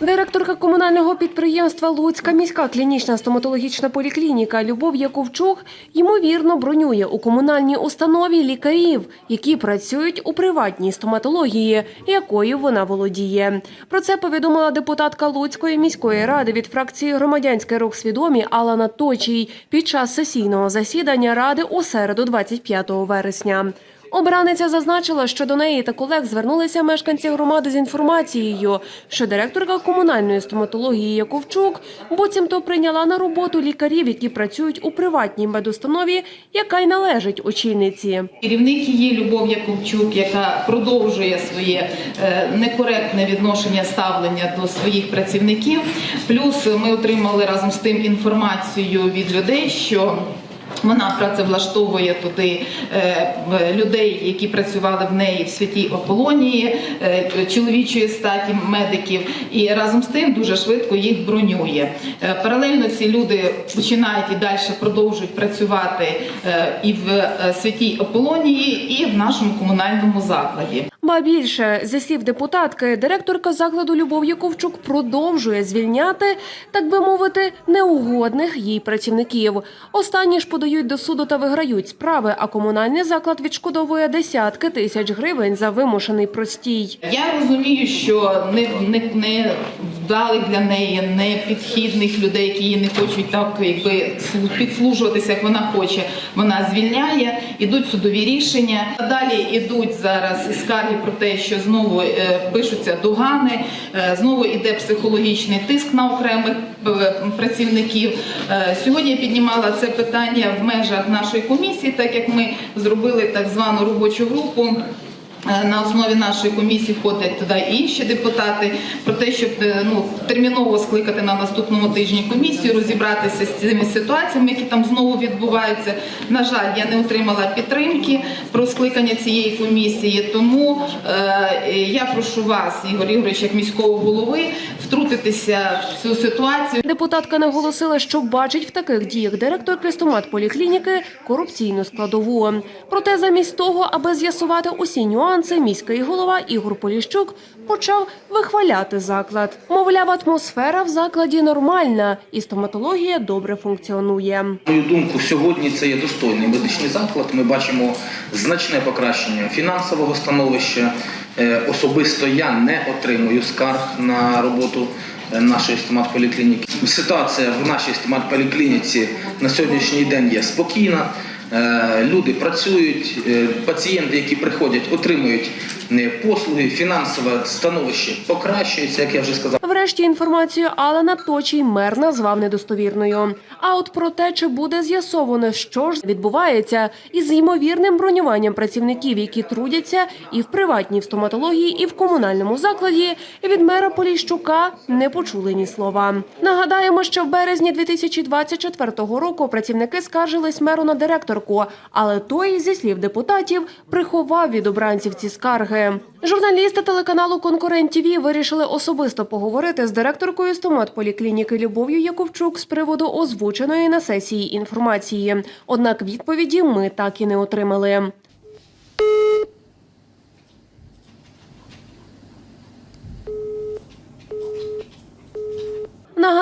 Директорка комунального підприємства Луцька міська клінічна стоматологічна поліклініка Любов Яковчук ймовірно бронює у комунальній установі лікарів, які працюють у приватній стоматології, якою вона володіє. Про це повідомила депутатка Луцької міської ради від фракції Громадянський рух свідомі Алана Точій під час сесійного засідання ради у середу, 25 вересня. Обраниця зазначила, що до неї та колег звернулися мешканці громади з інформацією, що директорка комунальної стоматології Яковчук буцімто прийняла на роботу лікарів, які працюють у приватній медустанові, яка й належить очільниці. Керівник її Любов Яковчук, яка продовжує своє е, некоректне відношення ставлення до своїх працівників. Плюс ми отримали разом з тим інформацію від людей, що вона працевлаштовує туди е, людей, які працювали в неї в святій Аполонії, е, чоловічої статі медиків, і разом з тим дуже швидко їх бронює. Е, Паралельно ці люди починають і далі продовжують працювати е, і в е, святій Аполонії, і в нашому комунальному закладі. Ба більше, зі слів депутатки, директорка закладу Любов Яковчук продовжує звільняти, так би мовити, неугодних їй працівників. Останні ж подають до суду та виграють справи, а комунальний заклад відшкодовує десятки тисяч гривень за вимушений простій. Я розумію, що не, не, не вдалих для неї, не підхідних людей, які її не хочуть так якби слу- підслужуватися, як вона хоче. Вона звільняє, ідуть судові рішення. Далі ідуть зараз скарги про те, що знову е, пишуться догани, е, знову іде психологічний тиск на окремих е, працівників. Сьогодні я піднімала це питання в межах нашої комісії, так як ми зробили так звану робочу групу. Е, На основі нашої комісії входять туди інші депутати про те, щоб е, ну терміново скликати на наступному тижні комісію, розібратися з цими ситуаціями, які там знову відбуваються. На жаль, я не отримала підтримки про скликання цієї комісії. Тому е, я прошу вас, Ігор Ігорович, як міського голови, втрутитися в цю ситуацію. Депутатка наголосила, що бачить в таких діях директорки стоматполіклініки корупційну складову. Проте замість того, аби з'ясувати усі нюанси, міський голова Ігор Поліщук почав вихваляти заклад. Мовляв, атмосфера в закладі нормальна і стоматологія добре функціонує. Мою думку, сьогодні це є достойний медичний заклад. Ми бачимо значне покращення фінансового становища. Е, Особисто я не отримую скарг на роботу е, нашої стоматполіклініки. Ситуація в нашій стоматполіклініці на сьогоднішній день є спокійна. Е, Люди працюють, е, пацієнти, які приходять, отримують послуги, фінансове становище покращується, як я вже сказав. Врешті інформацію Алана Точій мер назвав недостовірною. А от про те, чи буде з'ясовано, що ж відбувається із ймовірним бронюванням працівників, які трудяться і в приватній стоматології, і в комунальному закладі, від мера Поліщука не почули ні слова. Нагадаємо, що в березні 2024 року працівники скаржились меру на директорку, але той, зі слів депутатів, приховав від обранців ці скарги. Журналісти телеканалу Конкурент ТІВІ вирішили особисто поговорити з директоркою стоматполіклініки Любов'ю Яковчук з приводу озвученої на сесії інформації. Однак відповіді ми так і не отримали.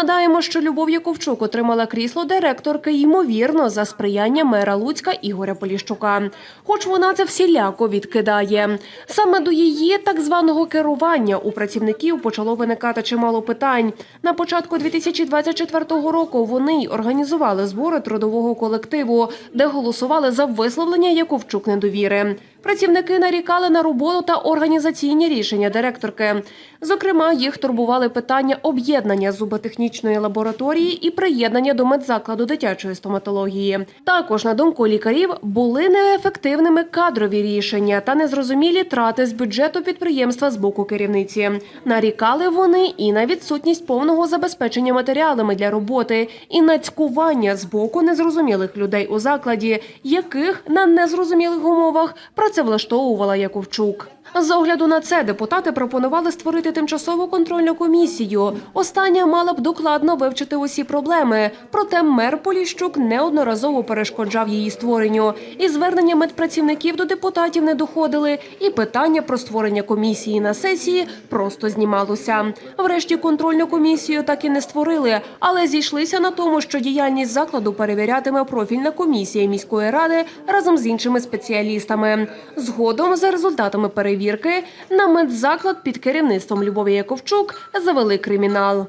Нагадаємо, що Любов Яковчук отримала крісло директорки, ймовірно, за сприяння мера Луцька Ігоря Поліщука. Хоч вона це всіляко відкидає. Саме до її так званого керування у працівників почало виникати чимало питань. На початку 2024 року вони й організували збори трудового колективу, де голосували за висловлення Яковчук недовіри. Працівники нарікали на роботу та організаційні рішення директорки. Зокрема, їх турбували питання об'єднання зуботехнічної лабораторії і приєднання до медзакладу дитячої стоматології. Також, на думку лікарів, були неефективними кадрові рішення та незрозумілі трати з бюджету підприємства з боку керівниці. Нарікали вони і на відсутність повного забезпечення матеріалами для роботи, і на цькування з боку незрозумілих людей у закладі, яких на незрозумілих умовах працевлаштовувала Яковчук. З огляду на це депутати пропонували створити тимчасову контрольну комісію. Остання мала б докладно вивчити усі проблеми. Проте мер Поліщук неодноразово перешкоджав її створенню. І звернення медпрацівників до депутатів не доходили, і питання про створення комісії на сесії просто знімалося. Врешті контрольну комісію так і не створили, але зійшлися на тому, що діяльність закладу перевірятиме профільна комісія міської ради разом з іншими спеціалістами. Згодом, за результатами перевірки, на медзаклад під керівництвом Любові Яковчук завели кримінал.